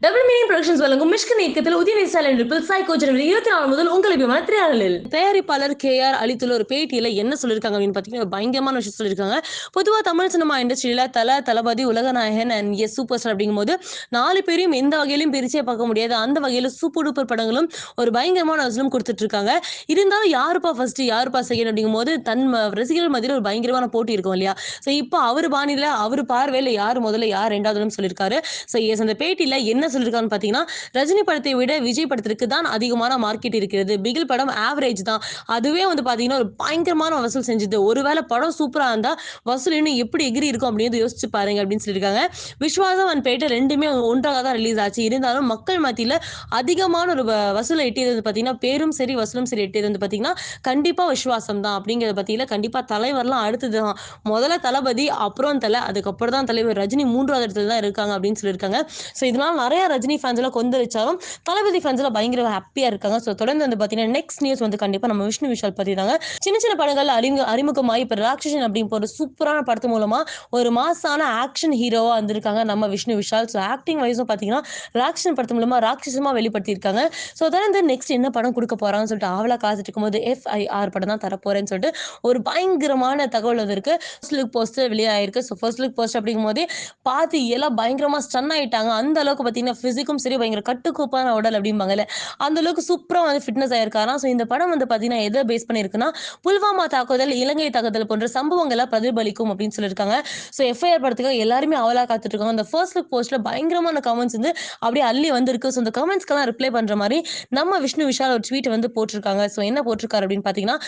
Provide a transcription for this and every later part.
W meaning productions வழங்கும் மிஷ்கன் இயக்கத்தில் உதயநிதி ஸ்டாலின் நடிப்பில் சைக்கோ ஜனவரி இருபத்தி நாலு முதல் உங்கள் அபிமான திரையாடலில் தயாரிப்பாளர் கே ஆர் அளித்துள்ள ஒரு பேட்டியில என்ன சொல்லியிருக்காங்க அப்படின்னு பார்த்தீங்கன்னா பயங்கரமான விஷயம் சொல்லியிருக்காங்க. பொதுவாக தமிழ் சினிமா இண்டஸ்ட்ரியில தல தளபதி உலகநாயகன் அண்ட் எஸ் சூப்பர் ஸ்டார் அப்படிங்கும்போது நாலு பேரையும் எந்த வகையிலும் பிரிச்சே பார்க்க முடியாது. அந்த வகையில் சூப்பர் டூப்பர் படங்களும் ஒரு பயங்கரமான வசூலும் கொடுத்துட்டு இருக்காங்க இருந்தாலும் யாருப்பா ஃபர்ஸ்ட் யாருப்பா செகண்ட் அப்படிங்கும்போது தன் ரசிகர்கள் மத்தியில் ஒரு பயங்கரமான போட்டி இருக்கும் இல்லையா? ஸோ இப்போ அவர் பாணியில அவர் பார்வையில் யார் முதல்ல யார் ரெண்டாவதுன்னு சொல்லியிருக்காரு. ஸோ எஸ் அந்த பேட்டியில என்ன இருக்கான்னு பார்த்தீங்கன்னா ரஜினி படத்தை விட விஜய் படத்திற்கு தான் அதிகமான மார்க்கெட் இருக்கிறது. பிகில் படம் ஆவரேஜ் தான். அதுவே வந்து பார்த்தீங்கன்னா ஒரு பயங்கரமான வசூல் செஞ்சது. ஒருவேளை படம் சூப்பராக இருந்தால் வசூல் இன்னும் எப்படி எகிரி இருக்கும் அப்படின்னு யோசிச்சு பாருங்க அப்படின்னு சொல்லியிருக்காங்க. விஸ்வாசம் அண்ட் பேட்டை ரெண்டுமே ஒன்றாக தான் ரிலீஸ் ஆச்சு. இருந்தாலும் மக்கள் மத்தியில் அதிகமான ஒரு வசூலை எட்டியது வந்து பார்த்தீங்கன்னா பேரும் சரி வசூலும் சரி எட்டியது வந்து பார்த்தீங்கன்னா கண்டிப்பாக விஸ்வாசம் தான் அப்படிங்கிறத பற்றியில் கண்டிப்பாக தலைவர்லாம் அடுத்தது தான். முதல்ல தளபதி அப்புறம் தலை அதுக்கப்புறம் தான் தலைவர் ரஜினி மூன்றாவது இடத்துல தான் இருக்காங்க அப்படின்னு சொல்லியிருக்காங்க. ஸோ இதனால் நிறைய ரஜினி ஃபேன்ஸ் எல்லாம் கொந்தளிச்சாலும் தளபதி ஃபேன்ஸ் எல்லாம் பயங்கர ஹாப்பியாக இருக்காங்க. ஸோ தொடர்ந்து வந்து பார்த்தீங்கன்னா நெக்ஸ்ட் நியூஸ் வந்து கண்டிப்பாக நம்ம விஷ்ணு விஷால் பற்றி தாங்க சின்ன சின்ன படங்கள் அறிமுக அறிமுகமாகி இப்போ ராட்சசன் அப்படின்னு ஒரு சூப்பரான படத்து மூலமாக ஒரு மாசான ஆக்ஷன் ஹீரோவாக வந்திருக்காங்க நம்ம விஷ்ணு விஷால். ஸோ ஆக்டிங் வைஸும் பார்த்தீங்கன்னா ராட்சசன் படத்து மூலமாக ராட்சசமாக வெளிப்படுத்தியிருக்காங்க. ஸோ தொடர்ந்து நெக்ஸ்ட் என்ன படம் கொடுக்க போகிறாங்கன்னு சொல்லிட்டு ஆவலாக காத்துட்டு இருக்கும்போது எஃப்ஐஆர் படம் தான் தரப்போறேன்னு சொல்லிட்டு ஒரு பயங்கரமான தகவல் வந்திருக்கு ஃபர்ஸ்ட் லுக் போஸ்டர் வெளியாயிருக்கு. ஸோ ஃபர்ஸ்ட் லுக் போஸ்டர் அப்படிங்கும் போதே பார்த்து எல்லாம் பயங்கரமாக ஸ்டன் ஆயிட்டாங்க. அந்த அளவுக்கு பார்த்தீங்கன்னா ஃபிசிக்கும் சரி பயங்கர கட்டுக்கோப்பான உடல் அப்படிம்பாங்கல்ல. அந்த அளவுக்கு சூப்பராக வந்து ஃபிட்னஸ் ஆயிருக்காராம். ஸோ இந்த படம் வந்து பார்த்தீங்கன்னா எதை பேஸ் பண்ணியிருக்குன்னா புல்வாமா தாக்குதல் இலங்கை தாக்குதல் போன்ற சம்பவங்களை பிரதிபலிக்கும் அப்படின்னு சொல்லியிருக்காங்க. ஸோ எஃப்ஐஆர் படத்துக்கு எல்லாருமே அவலா காத்துட்டு இருக்காங்க அந்த ஃபர்ஸ்ட் லுக் போஸ்ட்ல பயங்கரமான கமெண்ட்ஸ் வந்து அப்படியே அள்ளி வந்திருக்கு. ஸோ அந்த கமெண்ட்ஸ்க்கெல்லாம் ரிப்ளை பண்ற மாதிரி நம்ம விஷ்ணு விஷால் ஒரு ட்வீட் வந்து போட்டிருக்காங்க. ஸோ என்ன போட்டிருக்காரு அப்படின்னு பார்த்தீங்கன்னா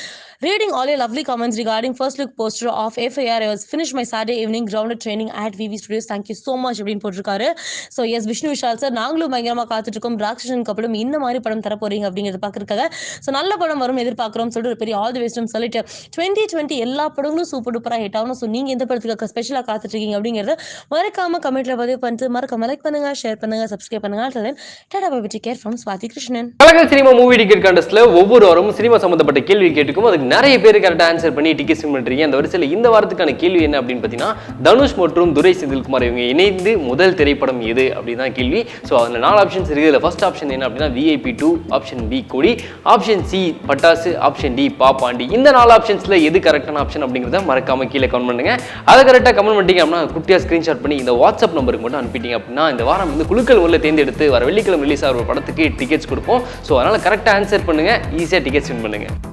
reading all a lovely comments regarding first look poster of FIR was finish my Saturday evening ground training at VV studios thank you so much அப்படின்னு போட்டிருக்காரு. So yes Vishnu Vishal sir நாங்களும் பயங்கரமாக காத்துட்டு இருக்கோம் ராட்சசனுக்கு அப்புறம் இந்த மாதிரி படம் தர போறீங்க அப்படிங்கிறத பாக்குறதுக்காக. ஸோ நல்ல படம் வரும் எதிர்பார்க்குறோம் சொல்லிட்டு ஒரு பெரிய ஆல் தி பெஸ்ட்னு சொல்லிட்டு டுவெண்ட்டி டுவெண்ட்டி எல்லா படங்களும் சூப்பர் டூப்பராக ஹிட் ஆகணும் ஸோ நீங்க எந்த படத்துக்கு ஸ்பெஷலாக காத்துட்டு இருக்கீங்க அப்படிங்கிறத மறக்காம கமெண்ட்ல பதிவு பண்ணிட்டு மறக்காம லைக் பண்ணுங்க ஷேர் பண்ணுங்க சப்ஸ்கிரைப் பண்ணுங்க. Tata bye care from Swathi Krishnan Kalakkal cinema movie ticket கண்டஸ்ட்ல ஒவ்வொரு வாரமும் சினிமா சம்பந்தப்பட்ட கேள்வி கேட்டுக்கும் அதுக்கு நிறைய பேர் கரெக்டாக ஆன்சர் பண்ணி டிக்கெட் சிம் பண்றீங்க. அந்த வரிசையில் இந்த வாரத்துக்கான கேள்வி என்ன அப்படின்னு பார்த்தீங்கன்னா தனுஷ் மற்றும் துரை செந்தில்குமார் இவங்க இணைந்து முதல் திரைப்படம் எது அப்படின்னு தான் கேள்வி. ஸோ அதில் நாலு ஆப்ஷன்ஸ் இருக்குது. இதில் ஃபஸ்ட் ஆப்ஷன் என்ன அப்படின்னா VIP two option B Kodi option C Pattas option D Pappandi. இந்த நாலு ஆப்ஷன்ஸில் எது கரெக்டான ஆப்ஷன் அப்படிங்கிறத மறக்காம கீழே கமெண்ட் பண்ணுங்க. அதை கரெக்டாக கமெண்ட் பண்ணிட்டீங்க அப்படின்னா குட்டியாக ஸ்க்ரீன்ஷாட் பண்ணி இந்த வாட்ஸ்அப் நம்பருக்கு மட்டும் அனுப்பிட்டீங்க அப்படின்னா இந்த வாரம் வந்து குழுக்கள் உள்ள தேர்ந்தெடுத்து வர வெள்ளிக்கிழமை ரிலீஸ் ஆகிற படத்துக்கு டிக்கெட்ஸ் கொடுப்போம். ஸோ அதனால் கரெக்டாக ஆன்சர் பண்ணுங்க. ஈஸியாக டிக்கெட்ஸ் வின் பண்ணுங்கள்